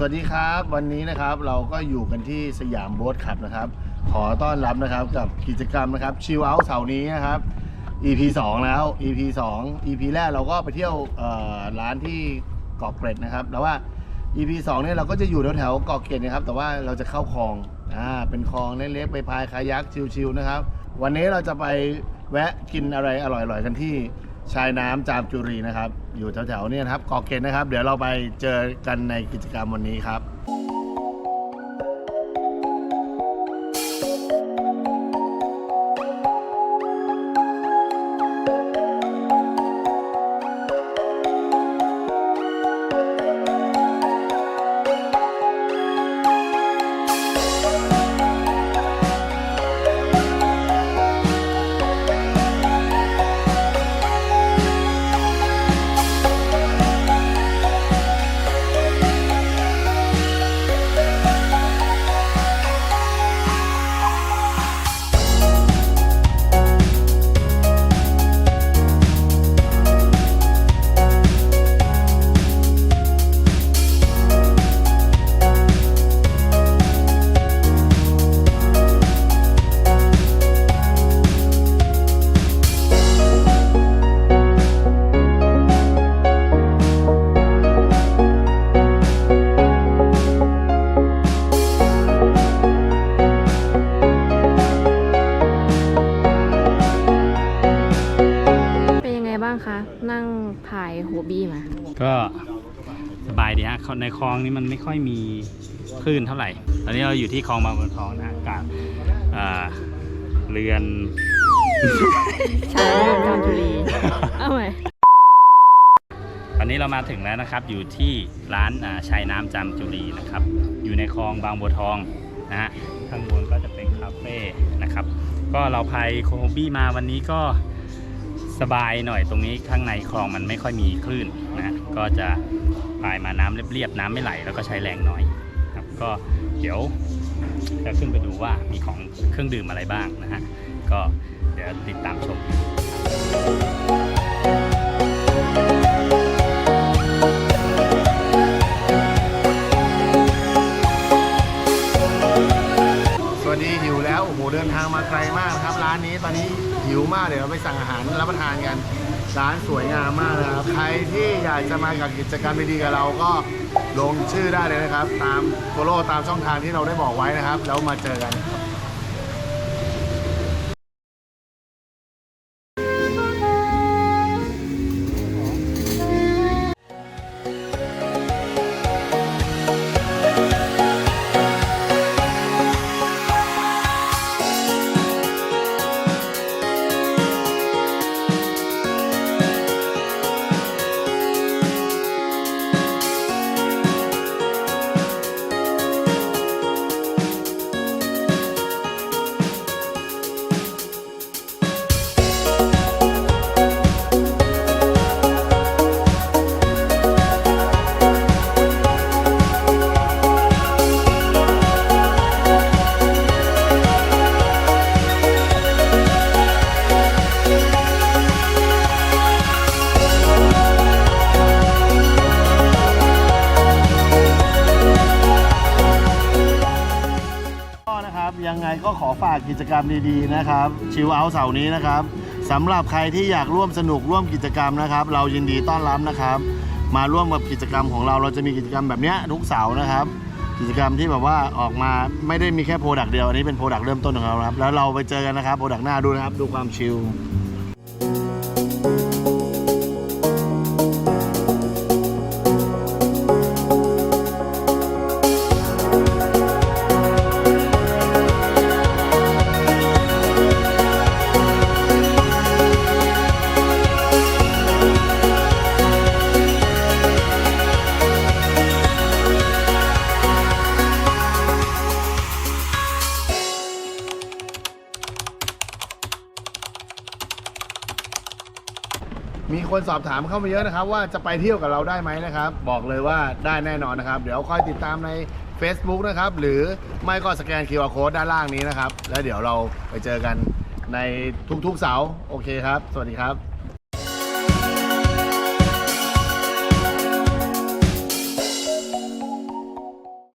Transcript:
สวัสดีครับวันนี้นะครับเราก็อยู่กันที่สยามโบ๊ทขับนะครับ ขอต้อนรับนะครับกับกิจกรรมนะครับชิลเอาท์เสาร์นี้นะครับ EP 2 แล้ว EP 2 EP แรกเราก็ไปเที่ยวเอ่อร้านที่เกาะเกร็ดนะครับแล้วว่า EP 2เนี่ยเราก็จะอยู่แถวๆเกาะเกร็ดนะครับ แต่ว่าเราจะเข้าคลองอ่าเป็นคลองเล็กๆไปพายคายักชิลๆนะครับ วันนี้เราจะไปแวะกินอะไรอร่อยๆกันที่ ชายน้ำจามจุรีนะครับ อยู่แถวๆเนี่ยนะครับเกาะเกร็ดนะครับ เดี๋ยวเราไปเจอกันในกิจกรรมวันนี้ครับ ก็สบายดีฮะในคลองนี้มันไม่ค่อยมีคลื่นเท่าไหร่ ตอนนี้เราอยู่ที่คลองบางบัวทองนะฮะกับอ่าเรือนใช่จามจุรีเอาไหมตอนนี้เรามาถึงแล้วนะครับอยู่ที่ร้านอ่าชายน้ำจามจุรีนะครับ อยู่ในคลองบางบัวทองนะฮะข้างบนก็จะเป็นคาเฟ่นะครับ ก็เราพายโคบี้มาวันนี้ก็สบายหน่อยตรงนี้ข้างในคลองมันไม่ค่อยมีคลื่นนะฮะ ก็จะพายมาน้ำเรียบๆน้ำไม่ไหล แล้วก็ใช้แรงน้อยครับก็เดี๋ยวจะขึ้นไปดูว่ามีของเครื่องดื่มอะไรบ้างนะฮะก็เดี๋ยวติดตามชมสวัสดีหิวแล้วโอ้โหเดินทางมาไกลมากครับ ร้านนี้ตอนนี้หิวมากเดี๋ยวเราไปสั่งอาหารรับประทานกัน ร้านสวยงามมากนะครับ ใครที่อยากจะมากับกิจกรรมดีๆกับเราก็ลงชื่อได้เลยนะครับ ตามโฟโล่ตามช่องทางที่เราได้บอกไว้นะครับ แล้วมาเจอกัน ยังไงก็ขอฝากกิจกรรมดีๆนะครับชิวเอาเสาร์นี้นะครับสำหรับใครที่อยากร่วมสนุกร่วมกิจกรรมนะครับ เรายินดีต้อนรับนะครับ มาร่วมกับกิจกรรมของเราเราจะมีกิจกรรมแบบเนี้ยทุกเสาร์นะครับ กิจกรรมที่แบบว่าออกมาไม่ได้มีแค่โปรดักต์เดียวอันนี้เป็นโปรดักต์เริ่มต้นของเราครับแล้วเราไปเจอกันนะครับโปรดักต์หน้าดูนะครับดูความชิล มีคนสอบถามเข้ามาเยอะนะครับ ว่าจะไปเที่ยวกับเราได้ไหมนะครับ บอกเลยว่าได้แน่นอนนะครับ เดี๋ยวคอยติดตามใน Facebook นะครับ หรือไม่ก็สแกน QR Code ด้านล่างนี้นะครับ แล้วเดี๋ยวเราไปเจอกันในทุกๆเสาร์โอเคครับ สวัสดีครับ